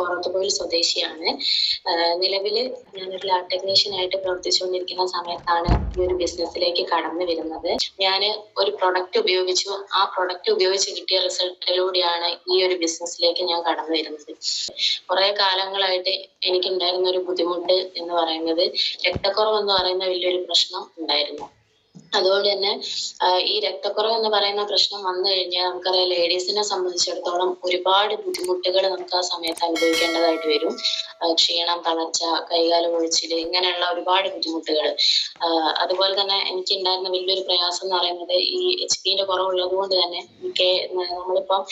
കോറത്തുകോയിൽ സ്വദേശിയാണ്. നിലവിൽ ഞാനൊരു ലാബ് ടെക്നീഷ്യൻ ആയിട്ട് പ്രവർത്തിച്ചുകൊണ്ടിരിക്കുന്ന സമയത്താണ് ഈ ഒരു ബിസിനസ്സിലേക്ക് കടന്നു വരുന്നത്. ഞാൻ ഒരു പ്രൊഡക്റ്റ് ഉപയോഗിച്ചു. ആ പ്രൊഡക്റ്റ് ഉപയോഗിച്ച് കിട്ടിയ റിസൾട്ടിലൂടെയാണ് ഈ ഒരു ബിസിനസ്സിലേക്ക് ഞാൻ കടന്നു വരുന്നത്. കുറെ കാലങ്ങളായിട്ട് എനിക്കുണ്ടായിരുന്ന ഒരു ബുദ്ധിമുട്ട് എന്ന് പറയുന്നത് രക്തക്കുറവ് എന്ന് പറയുന്ന വലിയൊരു പ്രശ്നം ഉണ്ടായിരുന്നു. അതുകൊണ്ട് തന്നെ ഈ രക്തക്കുറവ് എന്ന് പറയുന്ന പ്രശ്നം വന്നു കഴിഞ്ഞാൽ നമുക്കറിയാം ലേഡീസിനെ സംബന്ധിച്ചിടത്തോളം ഒരുപാട് ബുദ്ധിമുട്ടുകൾ നമുക്ക് ആ സമയത്ത് അനുഭവിക്കേണ്ടതായിട്ട് വരും. ക്ഷീണം തളർച്ച കൈകാൽ ഒഴിച്ചിൽ ഇങ്ങനെയുള്ള ഒരുപാട് ബുദ്ധിമുട്ടുകൾ അതുപോലെ തന്നെ എനിക്ക് ഉണ്ടായിരുന്ന വലിയൊരു പ്രയാസം എന്ന് പറയുന്നത് ഈ എച്ച് പിന്റെ കുറവുള്ളത് കൊണ്ട് തന്നെ എനിക്ക് നമ്മളിപ്പം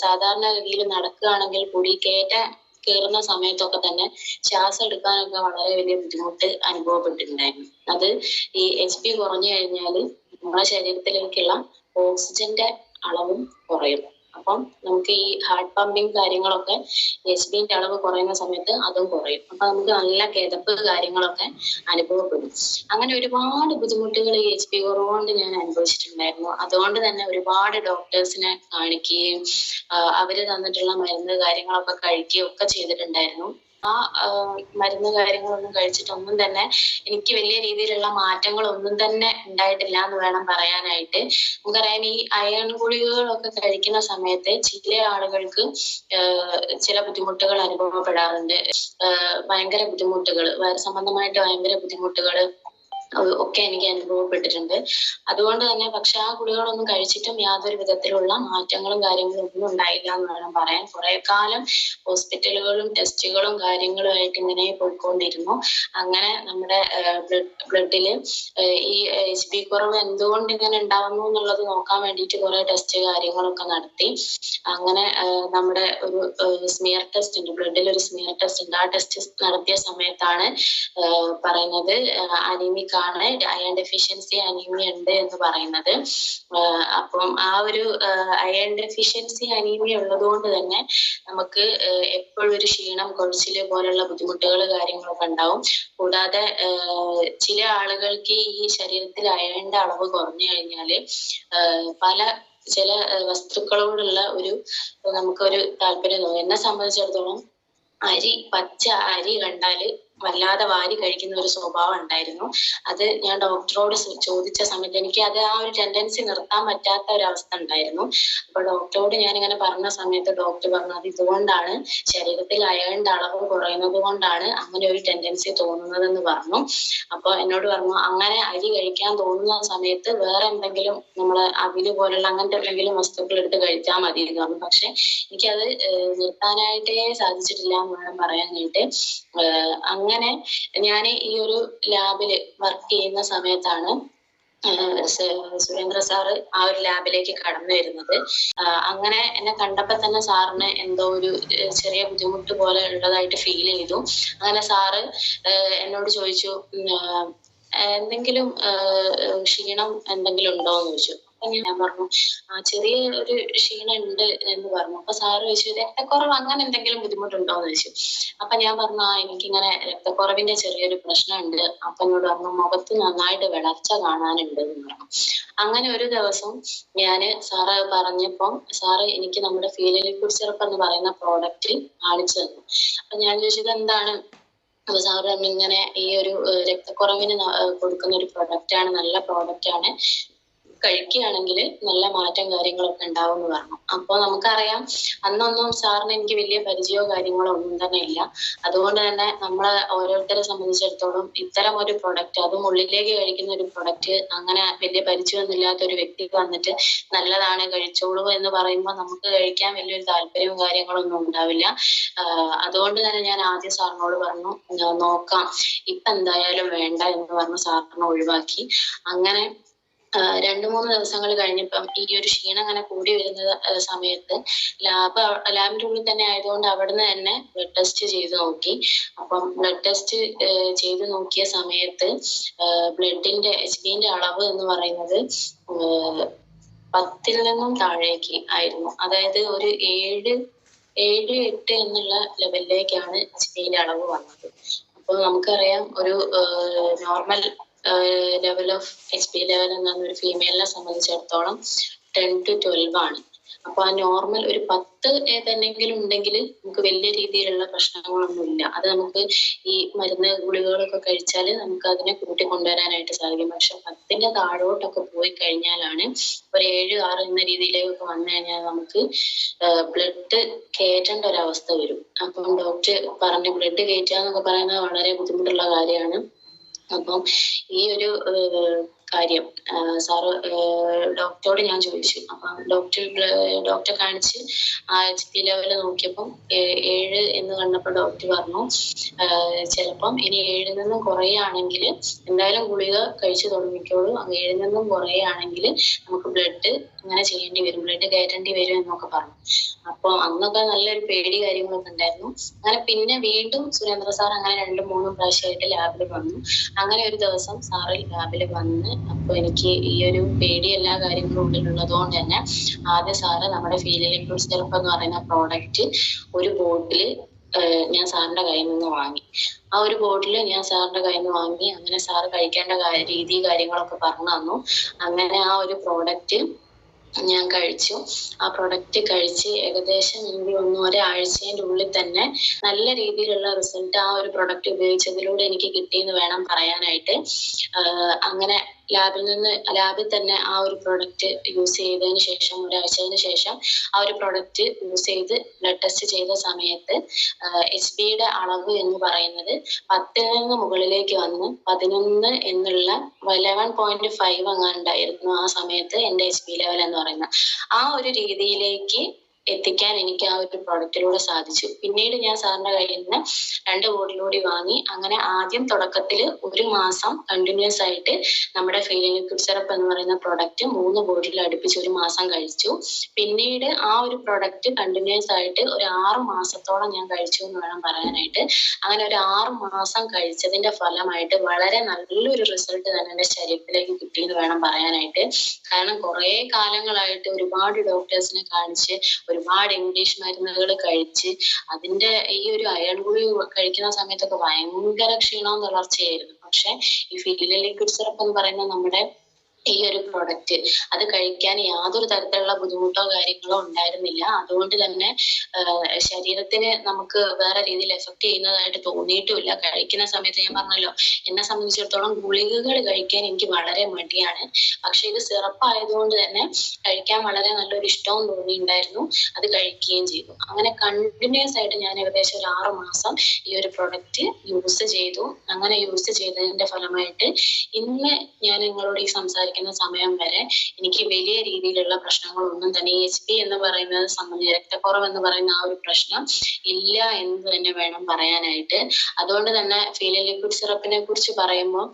സാധാരണ രീതിയിൽ നടക്കുകയാണെങ്കിൽ കൂടി കയറ്റ കയറുന്ന സമയത്തൊക്കെ തന്നെ ശ്വാസം എടുക്കാനൊക്കെ വളരെ വലിയ ബുദ്ധിമുട്ട് അനുഭവപ്പെട്ടിട്ടുണ്ടായിരുന്നു. അത് ഈ എച്ച് പി കുറഞ്ഞു കഴിഞ്ഞാൽ നമ്മുടെ ശരീരത്തിലേക്കുള്ള ഓക്സിജന്റെ അളവും കുറയും. അപ്പം നമുക്ക് ഈ ഹാർട്ട് പമ്പിങ് കാര്യങ്ങളൊക്കെ എച്ച് ബിന്റെ അളവ് കുറയുന്ന സമയത്ത് അതും കുറയും. അപ്പൊ നമുക്ക് നല്ല കിതപ്പ് കാര്യങ്ങളൊക്കെ അനുഭവപ്പെടും. അങ്ങനെ ഒരുപാട് ബുദ്ധിമുട്ടുകൾ ഈ എച്ച് പി കുറവുകൊണ്ട് ഞാൻ അനുഭവിച്ചിട്ടുണ്ടായിരുന്നു. അതുകൊണ്ട് തന്നെ ഒരുപാട് ഡോക്ടേഴ്സിനെ കാണിക്കുകയും അവർ തന്നിട്ടുള്ള മരുന്ന് കാര്യങ്ങളൊക്കെ കഴിക്കുകയും ഒക്കെ ചെയ്തിട്ടുണ്ടായിരുന്നു. ആ മരുന്ന് കാര്യങ്ങളൊന്നും കഴിച്ചിട്ടൊന്നും തന്നെ എനിക്ക് വലിയ രീതിയിലുള്ള മാറ്റങ്ങളൊന്നും തന്നെ ഉണ്ടായിട്ടില്ല എന്ന് വേണം പറയാനായിട്ട്. നമുക്കറിയാം ഈ അയൺ ഗുളികകളൊക്കെ കഴിക്കുന്ന സമയത്ത് ചില ആളുകൾക്ക് ചില ബുദ്ധിമുട്ടുകൾ അനുഭവപ്പെടാറുണ്ട്. ഭയങ്കര ബുദ്ധിമുട്ടുകൾ വയറ് സംബന്ധമായിട്ട് ഭയങ്കര ബുദ്ധിമുട്ടുകൾ ഒക്കെ എനിക്ക് അനുഭവപ്പെട്ടിട്ടുണ്ട്. അതുകൊണ്ട് തന്നെ പക്ഷെ ആ ഗുളികകളൊന്നും കഴിച്ചിട്ടും യാതൊരു വിധത്തിലുള്ള മാറ്റങ്ങളും കാര്യങ്ങളും ഒന്നും ഉണ്ടായില്ല എന്ന് വേണം പറയാൻ. കുറെ കാലം ഹോസ്പിറ്റലുകളും ടെസ്റ്റുകളും കാര്യങ്ങളും ആയിട്ട് ഇങ്ങനെ പോയിക്കൊണ്ടിരുന്നു. അങ്ങനെ നമ്മുടെ ബ്ലഡിൽ ഈ എച്ച് ബി കുറവ് എന്തുകൊണ്ട് ഇങ്ങനെ ഉണ്ടാവുന്നു എന്നുള്ളത് നോക്കാൻ വേണ്ടിയിട്ട് കുറെ ടെസ്റ്റ് കാര്യങ്ങളൊക്കെ നടത്തി. അങ്ങനെ നമ്മുടെ ഒരു സ്മിയർ ടെസ്റ്റ് ഉണ്ട്. ബ്ലഡിൽ ഒരു സ്മിയർ ടെസ്റ്റ് ഉണ്ട്. ആ ടെസ്റ്റ് നടത്തിയ സമയത്താണ് പറയുന്നത് അനീമിക് ആണ് അയൺ ഡെഫിഷ്യൻസി അനീമിയ ഉണ്ട് എന്ന് പറയുന്നത്. അപ്പം ആ ഒരു അയൺ ഡെഫിഷ്യൻസി അനീമിയ ഉള്ളത് കൊണ്ട് തന്നെ നമുക്ക് എപ്പോഴും ഒരു ക്ഷീണം കൊഴിച്ചിൽ പോലുള്ള ബുദ്ധിമുട്ടുകൾ കാര്യങ്ങളൊക്കെ ഉണ്ടാവും. കൂടാതെ ചില ആളുകൾക്ക് ഈ ശരീരത്തിൽ അയണിന്റെ അളവ് കുറഞ്ഞു കഴിഞ്ഞാൽ പല ചില വസ്തുക്കളോടുള്ള ഒരു നമുക്കൊരു താല്പര്യം തോന്നും. എന്നെ സംബന്ധിച്ചിടത്തോളം അരി പച്ച അരി കണ്ടാൽ വല്ലാതെ വാരി കഴിക്കുന്ന ഒരു സ്വഭാവം ഉണ്ടായിരുന്നു. അത് ഞാൻ ഡോക്ടറോട് ചോദിച്ച സമയത്ത് എനിക്ക് അത് ആ ഒരു ടെൻഡൻസി നിർത്താൻ പറ്റാത്ത ഒരു അവസ്ഥ ഉണ്ടായിരുന്നു. അപ്പൊ ഡോക്ടറോട് ഞാൻ ഇങ്ങനെ പറഞ്ഞ സമയത്ത് ഡോക്ടർ പറഞ്ഞു ഇതുകൊണ്ടാണ് ശരീരത്തിൽ അയണിന്റെ അളവ് കുറയുന്നത് കൊണ്ടാണ് അങ്ങനെ ഒരു ടെൻഡൻസി തോന്നുന്നതെന്ന് പറഞ്ഞു. അപ്പൊ എന്നോട് പറഞ്ഞു അങ്ങനെ അരി കഴിക്കാൻ തോന്നുന്ന സമയത്ത് വേറെ എന്തെങ്കിലും നമ്മൾ അവിൽ പോലുള്ള അങ്ങനത്തെ എന്തെങ്കിലും വസ്തുക്കൾ എടുത്ത് കഴിച്ചാൽ മതി എന്ന് പറഞ്ഞു. പക്ഷെ എനിക്കത് നിർത്താനായിട്ടേ സാധിച്ചിട്ടില്ല എന്ന് വേണം പറയാനായിട്ട്. അങ്ങനെ ഞാൻ ഈ ഒരു ലാബിൽ വർക്ക് ചെയ്യുന്ന സമയത്താണ് സുരേന്ദ്ര സാറ് ആ ഒരു ലാബിലേക്ക് കടന്നു വരുന്നത്. അങ്ങനെ എന്നെ കണ്ടപ്പോ തന്നെ സാറിന് എന്തോ ഒരു ചെറിയ ബുദ്ധിമുട്ട് പോലെ ഉള്ളതായിട്ട് ഫീൽ ചെയ്തു. അങ്ങനെ സാറ് എന്നോട് ചോദിച്ചു എന്തെങ്കിലും ക്ഷീണം എന്തെങ്കിലും ഉണ്ടോ എന്ന് ചോദിച്ചു. ഞാൻ പറഞ്ഞു. ചെറിയ ഒരു ക്ഷീണം ഉണ്ട് എന്ന് പറഞ്ഞു. അപ്പൊ സാറ് ചോദിച്ചു രക്തക്കുറവ് അങ്ങനെ എന്തെങ്കിലും ബുദ്ധിമുട്ടുണ്ടോ? എന്ന് ചോദിച്ചു. അപ്പൊ ഞാൻ പറഞ്ഞു ആ എനിക്കിങ്ങനെ രക്തക്കുറവിന്റെ ചെറിയൊരു പ്രശ്നമുണ്ട്. അപ്പൊ എന്നോട് പറഞ്ഞു മുഖത്ത് നന്നായിട്ട് വിളർച്ച കാണാനുണ്ട് എന്ന് പറഞ്ഞു. അങ്ങനെ ഒരു ദിവസം ഞാൻ സാറ് പറഞ്ഞപ്പം സാറ് എനിക്ക് നമ്മുടെ ഫീൽ ലിക്വിഡ് സിറപ്പ് എന്ന് പറയുന്ന പ്രോഡക്റ്റ് കാണിച്ചു തന്നു. അപ്പൊ ഞാൻ ചോദിച്ചത് എന്താണ് അപ്പൊ സാറ് ഇങ്ങനെ ഈ ഒരു രക്തക്കുറവിന് കൊടുക്കുന്ന ഒരു പ്രോഡക്റ്റ് ആണ് നല്ല പ്രോഡക്റ്റ് ആണ്. കഴിക്കുകയാണെങ്കിൽ നല്ല മാറ്റം കാര്യങ്ങളൊക്കെ ഉണ്ടാവും എന്ന് പറഞ്ഞു. അപ്പോൾ നമുക്കറിയാം അന്നൊന്നും സാറിന് എനിക്ക് വലിയ പരിചയമോ കാര്യങ്ങളോ ഒന്നും തന്നെ ഇല്ല. അതുകൊണ്ട് തന്നെ നമ്മളെ ഓരോരുത്തരെ സംബന്ധിച്ചിടത്തോളം ഇത്തരം ഒരു പ്രൊഡക്റ്റ് അതും ഉള്ളിലേക്ക് കഴിക്കുന്ന ഒരു പ്രൊഡക്റ്റ് അങ്ങനെ വലിയ പരിചയമൊന്നുമില്ലാത്ത ഒരു വ്യക്തി വന്നിട്ട് നല്ലതാണ് കഴിച്ചോളൂ എന്ന് പറയുമ്പോൾ നമുക്ക് കഴിക്കാൻ വലിയൊരു താല്പര്യവും കാര്യങ്ങളൊന്നും ഉണ്ടാവില്ല. അതുകൊണ്ട് തന്നെ ഞാൻ ആദ്യം സാറിനോട് പറഞ്ഞു നോക്കാം ഇപ്പൊ എന്തായാലും വേണ്ട എന്ന് പറഞ്ഞ് സാറിനെ ഒഴിവാക്കി. അങ്ങനെ രണ്ടു മൂന്ന് ദിവസങ്ങൾ കഴിഞ്ഞപ്പം ഈ ഒരു ക്ഷീണം അങ്ങനെ കൂടി വരുന്ന സമയത്ത് ലാബ് ലാബിന്റെ ഉള്ളിൽ തന്നെ ആയതുകൊണ്ട് അവിടുന്ന് തന്നെ ബ്ലഡ് ടെസ്റ്റ് ചെയ്ത് നോക്കി. അപ്പം ബ്ലഡ് ടെസ്റ്റ് ചെയ്ത് നോക്കിയ സമയത്ത് ബ്ലഡിന്റെ എച്ച് ബിന്റെ അളവ് എന്ന് പറയുന്നത് പത്തിൽ നിന്നും താഴേക്ക് ആയിരുന്നു. അതായത് ഒരു ഏഴ് ഏഴ് എട്ട് എന്നുള്ള ലെവലിലേക്കാണ് എച്ച് ബിന്റെ അളവ് വന്നത്. അപ്പോൾ നമുക്കറിയാം ഒരു normal level of H P level എന്നാണ് ഒരു ഫീമെയിലിനെ സംബന്ധിച്ചിടത്തോളം ടെൻ ടു ട്വൽവ് ആണ്. അപ്പൊ ആ നോർമൽ ഒരു പത്ത് ഏതെങ്കിലും ഉണ്ടെങ്കിൽ നമുക്ക് വലിയ രീതിയിലുള്ള പ്രശ്നങ്ങളൊന്നുമില്ല. അത് നമുക്ക് ഈ മരുന്ന് ഗുളികകളൊക്കെ കഴിച്ചാൽ നമുക്ക് അതിനെ കൂട്ടി കൊണ്ടുവരാനായിട്ട് സാധിക്കും. പക്ഷെ പത്തിന്റെ താഴോട്ടൊക്കെ പോയി കഴിഞ്ഞാലാണ് ഒരു ഏഴ് ആറ് എന്ന രീതിയിലേക്കൊക്കെ വന്നു കഴിഞ്ഞാൽ നമുക്ക് ബ്ലഡ് കയറ്റേണ്ട ഒരവസ്ഥ വരും. അപ്പം ഡോക്ടർ പറഞ്ഞു ബ്ലഡ് കയറ്റുക എന്നൊക്കെ പറയുന്നത് വളരെ ബുദ്ധിമുട്ടുള്ള കാര്യമാണ്. അപ്പം ഈ ഒരു കാര്യം സാറ് ഡോക്ടറോട് ഞാൻ ചോദിച്ചു. അപ്പം ഡോക്ടർ ഡോക്ടറെ കാണിച്ച് ആ എച്ച് പി ലെവൽ നോക്കിയപ്പം ഏഴ് എന്ന് കണ്ടപ്പോൾ ഡോക്ടർ പറഞ്ഞു ചിലപ്പം ഇനി ഏഴിൽ നിന്നും കുറയുകയാണെങ്കിൽ എന്തായാലും ഗുളിക കഴിച്ചു തുടങ്ങിക്കോളൂ. ഏഴിൽ നിന്നും കുറയുകയാണെങ്കിൽ നമുക്ക് ബ്ലഡ് ഇങ്ങനെ ചെയ്യേണ്ടി വരും ബ്ലഡ് കയറ്റേണ്ടി വരും എന്നൊക്കെ പറഞ്ഞു. അപ്പോൾ അന്നൊക്കെ നല്ലൊരു പേടി കാര്യങ്ങളൊക്കെ ഉണ്ടായിരുന്നു. അങ്ങനെ പിന്നെ വീണ്ടും സുരേന്ദ്ര സാർ അങ്ങനെ രണ്ടും മൂന്നും പ്രാവശ്യമായിട്ട് ലാബിൽ വന്നു. അങ്ങനെ ഒരു ദിവസം സാറ് ലാബിൽ വന്ന് അപ്പൊ എനിക്ക് ഈ ഒരു പേടി എല്ലാ കാര്യങ്ങളും ഉള്ളിലുള്ളത് കൊണ്ട് തന്നെ ആദ്യം സാറ് നമ്മുടെ ഫീലിംഗ് സിറപ്പ് എന്ന് പറയുന്ന പ്രോഡക്റ്റ് ഒരു ബോട്ടിൽ ഞാൻ സാറിന്റെ കയ്യിൽ നിന്ന് വാങ്ങി. ആ ഒരു ബോട്ടിൽ ഞാൻ സാറിന്റെ കയ്യിൽ നിന്ന് വാങ്ങി. അങ്ങനെ സാറ് കഴിക്കേണ്ട രീതി കാര്യങ്ങളൊക്കെ പറഞ്ഞു തന്നു. അങ്ങനെ ആ ഒരു പ്രോഡക്റ്റ് ഞാൻ കഴിച്ചു. ആ പ്രൊഡക്റ്റ് കഴിച്ച് ഏകദേശം എനിക്ക് ഒന്ന് ആഴ്ചയുടെ ഉള്ളിൽ തന്നെ നല്ല രീതിയിലുള്ള റിസൾട്ട് ആ ഒരു പ്രൊഡക്റ്റ് ഉപയോഗിച്ചതിലൂടെ എനിക്ക് കിട്ടിയെന്ന് വേണം പറയാനായിട്ട്. അങ്ങനെ ലാബിൽ നിന്ന് ലാബിൽ തന്നെ ആ ഒരു പ്രോഡക്റ്റ് യൂസ് ചെയ്തതിന് ശേഷം ഒരാഴ്ചതിന് ശേഷം ആ ഒരു പ്രോഡക്റ്റ് യൂസ് ചെയ്ത് ബ്ലഡ് ടെസ്റ്റ് ചെയ്ത സമയത്ത് എച്ച് ബിയുടെ അളവ് എന്ന് പറയുന്നത് പത്തിൽ നിന്ന് മുകളിലേക്ക് വന്ന്. പതിനൊന്ന് എന്നുള്ള ലെവൻ പോയിന്റ് ഫൈവ് അങ്ങാണ്ടായിരുന്നു ആ സമയത്ത് എന്റെ എച്ച് ബി ലെവൽ എന്ന് പറയുന്നത്. ആ ഒരു രീതിയിലേക്ക് എത്തിക്കാൻ എനിക്ക് ആ ഒരു പ്രോഡക്റ്റിലൂടെ സാധിച്ചു. പിന്നീട് ഞാൻ സാറിന്റെ കയ്യിൽ നിന്ന് രണ്ട് ബോട്ടിലൂടെ വാങ്ങി. അങ്ങനെ ആദ്യം തുടക്കത്തിൽ ഒരു മാസം കണ്ടിന്യൂസ് ആയിട്ട് നമ്മുടെ ഫീലിംഗ് ലിക്വിഡ് എന്ന് പറയുന്ന പ്രോഡക്റ്റ് മൂന്ന് ബോട്ടിൽ അടുപ്പിച്ച് ഒരു മാസം കഴിച്ചു. പിന്നീട് ആ ഒരു പ്രോഡക്റ്റ് കണ്ടിന്യൂസ് ആയിട്ട് ഒരു ആറ് മാസത്തോളം ഞാൻ കഴിച്ചു എന്ന് വേണം പറയാനായിട്ട്. അങ്ങനെ ഒരു ആറ് മാസം കഴിച്ചതിന്റെ ഫലമായിട്ട് വളരെ നല്ലൊരു റിസൾട്ട് തന്നെ എന്റെ ശരീരത്തിലേക്ക് കിട്ടി എന്ന് വേണം പറയാനായിട്ട്. കാരണം കുറേ കാലങ്ങളായിട്ട് ഒരുപാട് ഡോക്ടേഴ്സിനെ കാണിച്ച് ഒരുപാട് ഇംഗ്ലീഷ് മരുന്നുകൾ കഴിച്ച് അതിന്റെ ഈ ഒരു അയൺ ഗുളിക കഴിക്കുന്ന സമയത്തൊക്കെ ഭയങ്കര ക്ഷീണവും തളർച്ചയായിരുന്നു. പക്ഷെ ഈ ഫിലിലെ ലിക്വിഡ് സിറപ്പ് എന്ന് പറയുന്ന നമ്മുടെ ഈ ഒരു പ്രൊഡക്റ്റ് അത് കഴിക്കാൻ യാതൊരു തരത്തിലുള്ള ബുദ്ധിമുട്ടോ കാര്യങ്ങളോ ഉണ്ടായിരുന്നില്ല. അതുകൊണ്ട് തന്നെ ശരീരത്തിന് നമുക്ക് വേറെ രീതിയിൽ എഫക്ട് ചെയ്യുന്നതായിട്ട് തോന്നിയിട്ടുമില്ല. കഴിക്കുന്ന സമയത്ത് ഞാൻ പറഞ്ഞല്ലോ എന്നെ സംബന്ധിച്ചിടത്തോളം ഗുളികകൾ കഴിക്കാൻ എനിക്ക് വളരെ മടിയാണ്. പക്ഷെ ഇത് സിറപ്പ് ആയതുകൊണ്ട് തന്നെ കഴിക്കാൻ വളരെ നല്ലൊരു ഇഷ്ടവും തോന്നിയിട്ടുണ്ടായിരുന്നു. അത് കഴിക്കുകയും ചെയ്തു. അങ്ങനെ കണ്ടിന്യൂസ് ആയിട്ട് ഞാൻ ഏകദേശം ഒരു ആറ് മാസം ഈ ഒരു പ്രൊഡക്റ്റ് യൂസ് ചെയ്തു. അങ്ങനെ യൂസ് ചെയ്തതിന്റെ ഫലമായിട്ട് ഇന്ന് ഞാൻ നിങ്ങളോട് ഈ സംസാരിക്കുന്ന സമയം വരെ എനിക്ക് വലിയ രീതിയിലുള്ള പ്രശ്നങ്ങളൊന്നും തന്നെ എച്ച് പി എന്ന് പറയുന്നത് സംബന്ധിച്ച് രക്തക്കുറവ് എന്ന് പറയുന്ന ആ ഒരു പ്രശ്നം ഇല്ല എന്ന് തന്നെ വേണം പറയാനായിട്ട്. അതുകൊണ്ട് തന്നെ ഫീലിംഗ് ലിക്വിഡ് സിറപ്പിനെ കുറിച്ച് പറയുമ്പോൾ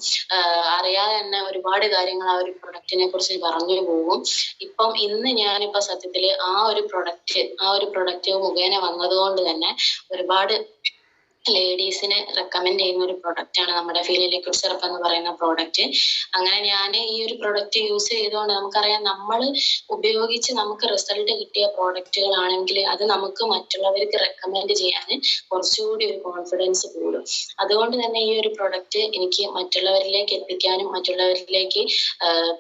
അറിയാതെ തന്നെ ഒരുപാട് കാര്യങ്ങൾ ആ ഒരു പ്രൊഡക്റ്റിനെ കുറിച്ച് പറഞ്ഞു പോകും. ഇപ്പം ഇന്ന് ഞാനിപ്പോ സത്യത്തിൽ ആ ഒരു പ്രൊഡക്റ്റ് ആ ഒരു പ്രൊഡക്റ്റ് മുഖേന വന്നതുകൊണ്ട് തന്നെ ഒരുപാട് ലേഡീസിന് റെക്കമെൻഡ് ചെയ്യുന്ന ഒരു പ്രോഡക്റ്റ് ആണ് നമ്മുടെ ഫീലി ലിക്വിഡ് സിറപ്പ് എന്ന് പറയുന്ന പ്രോഡക്റ്റ് അങ്ങനെ ഞാൻ ഈ ഒരു പ്രോഡക്റ്റ് യൂസ് ചെയ്തുകൊണ്ട് നമുക്കറിയാം നമ്മൾ ഉപയോഗിച്ച് നമുക്ക് റിസൾട്ട് കിട്ടിയ പ്രോഡക്റ്റുകളാണെങ്കിൽ അത് നമുക്ക് മറ്റുള്ളവർക്ക് റെക്കമെൻഡ് ചെയ്യാൻ കുറച്ചുകൂടി ഒരു കോൺഫിഡൻസ് കൂടും. അതുകൊണ്ട് തന്നെ ഈ ഒരു പ്രോഡക്റ്റ് എനിക്ക് മറ്റുള്ളവരിലേക്ക് എത്തിക്കാനും മറ്റുള്ളവരിലേക്ക്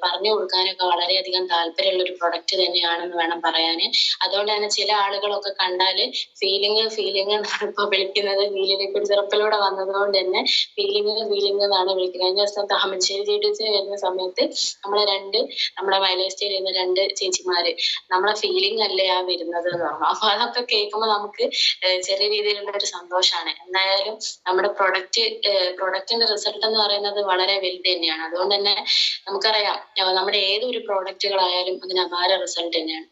പറഞ്ഞു കൊടുക്കാനൊക്കെ വളരെയധികം താല്പര്യമുള്ള ഒരു പ്രൊഡക്റ്റ് തന്നെയാണെന്ന് വേണം പറയാൻ അതുകൊണ്ട് തന്നെ ചില ആളുകളൊക്കെ കണ്ടാൽ ഫീലിംഗ് ഫീലിംഗ് എന്നാണ് ഇപ്പൊ വിളിക്കുന്നത്. ഫീലിംഗ് ലിക്വിഡ് സിറപ്പിലൂടെ വന്നതുകൊണ്ട് തന്നെ ഫീലിംഗ് ഫീലിംഗ് എന്നാണ് വിളിക്കുന്നത്. കഴിഞ്ഞ ദിവസം താമരശ്ശേരി ചേട്ടീസിന് വരുന്ന സമയത്ത് നമ്മളെ രണ്ട് നമ്മളെ സ്റ്റേയിൽ വരുന്ന രണ്ട് ചേച്ചിമാര് നമ്മളെ ഫീലിംഗ് അല്ലേ ആ വരുന്നത് എന്ന് പറഞ്ഞു. അപ്പൊ അതൊക്കെ കേൾക്കുമ്പോൾ നമുക്ക് ചെറിയ രീതിയിലുള്ള ഒരു സന്തോഷമാണ് എന്തായാലും നമ്മുടെ പ്രൊഡക്റ്റ് പ്രൊഡക്റ്റിന്റെ റിസൾട്ട് എന്ന് പറയുന്നത് വളരെ വലുത് തന്നെയാണ്. അതുകൊണ്ട് തന്നെ നമുക്കറിയാം നമ്മുടെ ഏതൊരു പ്രോഡക്റ്റുകളായാലും അതിന് അപാര റിസൾട്ട് തന്നെയാണ്.